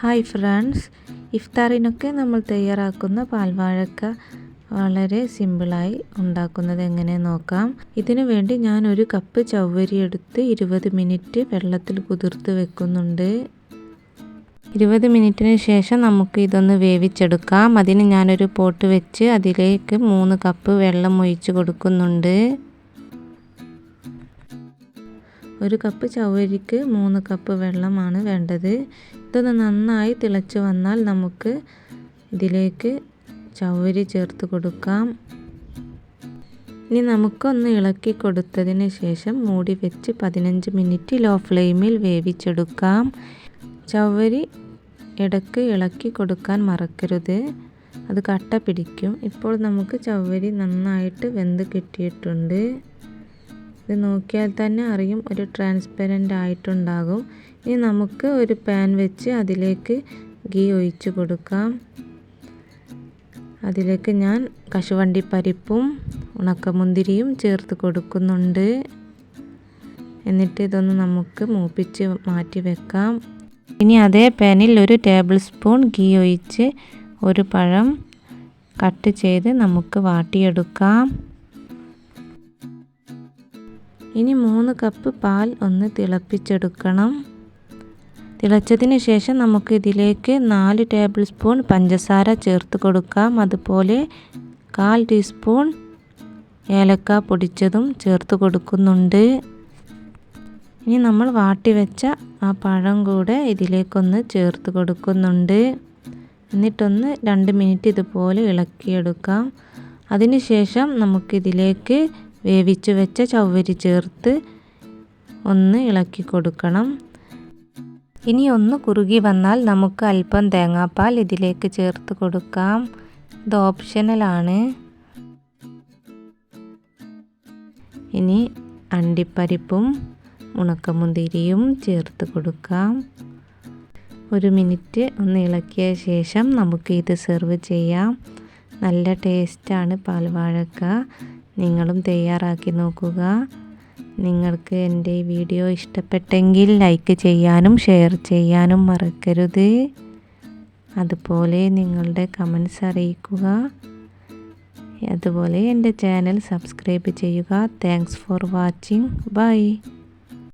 Hi friends ഇഫ്താറിനൊക്കെ നമ്മൾ തയ്യാറാക്കുന്ന പാൽവാഴക്ക വളരെ സിമ്പിളായി ഉണ്ടാക്കുന്നത് എങ്ങനെ നോക്കാം. ഇതിനു വേണ്ടി ഞാൻ ഒരു കപ്പ് ചവ്വരി എടുത്ത് ഇരുപത് മിനിറ്റ് വെള്ളത്തിൽ കുതിർത്ത് വെക്കുന്നുണ്ട്. ഇരുപത് മിനിറ്റിന് ശേഷം നമുക്ക് ഇതൊന്ന് വേവിച്ചെടുക്കാം. അതിന് ഞാനൊരു പോട്ട് വെച്ച് അതിലേക്ക് മൂന്ന് കപ്പ് വെള്ളം ഒഴിച്ച് കൊടുക്കുന്നുണ്ട്. ഒരു കപ്പ് ചവരിക്ക് മൂന്ന് കപ്പ് വെള്ളമാണ് വേണ്ടത്. ഇതൊന്ന് നന്നായി തിളച്ച് വന്നാൽ നമുക്ക് ഇതിലേക്ക് ചവരി ചേർത്ത് കൊടുക്കാം. ഇനി നമുക്കൊന്ന് ഇളക്കി കൊടുത്തതിന് ശേഷം മൂടി വെച്ച് പതിനഞ്ച് മിനിറ്റ് ലോ ഫ്ലെയിമിൽ വേവിച്ചെടുക്കാം. ചവരി ഇടയ്ക്ക് ഇളക്കി കൊടുക്കാൻ മറക്കരുത്. അത് കട്ട പിടിക്കും. ഇപ്പോൾ നമുക്ക് ചവരി നന്നായിട്ട് വെന്ത് കിട്ടിയിട്ടുണ്ട്. ഇത് നോക്കിയാൽ തന്നെ അറിയും ഒരു ട്രാൻസ്പെറന്റ് ആയിട്ടുണ്ടാകും. ഇനി നമുക്ക് ഒരു പാൻ വെച്ച് അതിലേക്ക് ഗീ ഒഴിച്ച് കൊടുക്കാം. അതിലേക്ക് ഞാൻ കശുവണ്ടി പരിപ്പും ഉണക്കമുന്തിരിയും ചേർത്ത് കൊടുക്കുന്നുണ്ട്. എന്നിട്ട് ഇതൊന്ന് നമുക്ക് മൂപ്പിച്ച് മാറ്റി വെക്കാം. ഇനി അതേ പാനിൽ ഒരു ടേബിൾ സ്പൂൺ ഗീ ഒഴിച്ച് ഒരു പഴം കട്ട് ചെയ്ത് നമുക്ക് വാട്ടിയെടുക്കാം. ഇനി മൂന്ന് കപ്പ് പാൽ ഒന്ന് തിളപ്പിച്ചെടുക്കണം. തിളച്ചതിന് ശേഷം നമുക്ക് ഇതിലേക്ക് നാല് ടേബിൾ സ്പൂൺ പഞ്ചസാര ചേർത്ത് കൊടുക്കാം. അതുപോലെ കാൽ ടീസ്പൂൺ ഏലക്ക പൊടിച്ചതും ചേർത്ത് കൊടുക്കുന്നുണ്ട്. ഇനി നമ്മൾ വാട്ടി വെച്ച ആ പഴം കൂടെ ഇതിലേക്കൊന്ന് ചേർത്ത് കൊടുക്കുന്നുണ്ട്. എന്നിട്ടൊന്ന് രണ്ട് മിനിറ്റ് ഇതുപോലെ ഇളക്കിയെടുക്കാം. അതിനുശേഷം നമുക്കിതിലേക്ക് വേവിച്ച് വെച്ച ചവ്വരി ചേർത്ത് ഒന്ന് ഇളക്കി കൊടുക്കണം. ഇനി ഒന്ന് കുറുകി വന്നാൽ നമുക്ക് അല്പം തേങ്ങാപ്പാൽ ഇതിലേക്ക് ചേർത്ത് കൊടുക്കാം. ഇത് ഓപ്ഷണലാണ് ഇനി അണ്ടിപ്പരിപ്പും ഉണക്കമുന്തിരിയും ചേർത്ത് കൊടുക്കാം. ഒരു മിനിറ്റ് ഒന്ന് ഇളക്കിയ ശേഷം നമുക്ക് ഇത് സെർവ് ചെയ്യാം. നല്ല ടേസ്റ്റാണ് പാൽവാഴക്ക. നിങ്ങളും തയ്യാറാക്കി നോക്കുക. നിങ്ങൾക്ക് എന്റെ വീഡിയോ ഇഷ്ടപ്പെട്ടെങ്കിൽ ലൈക്ക് ചെയ്യാനും ഷെയർ ചെയ്യാനും മറക്കരുത്. അതുപോലെ നിങ്ങളുടെ കമൻസ് അറിയിക്കുക. അതുപോലെ എന്റെ ചാനൽ സബ്സ്ക്രൈബ് ചെയ്യുക. Thanks for watching. ബൈ.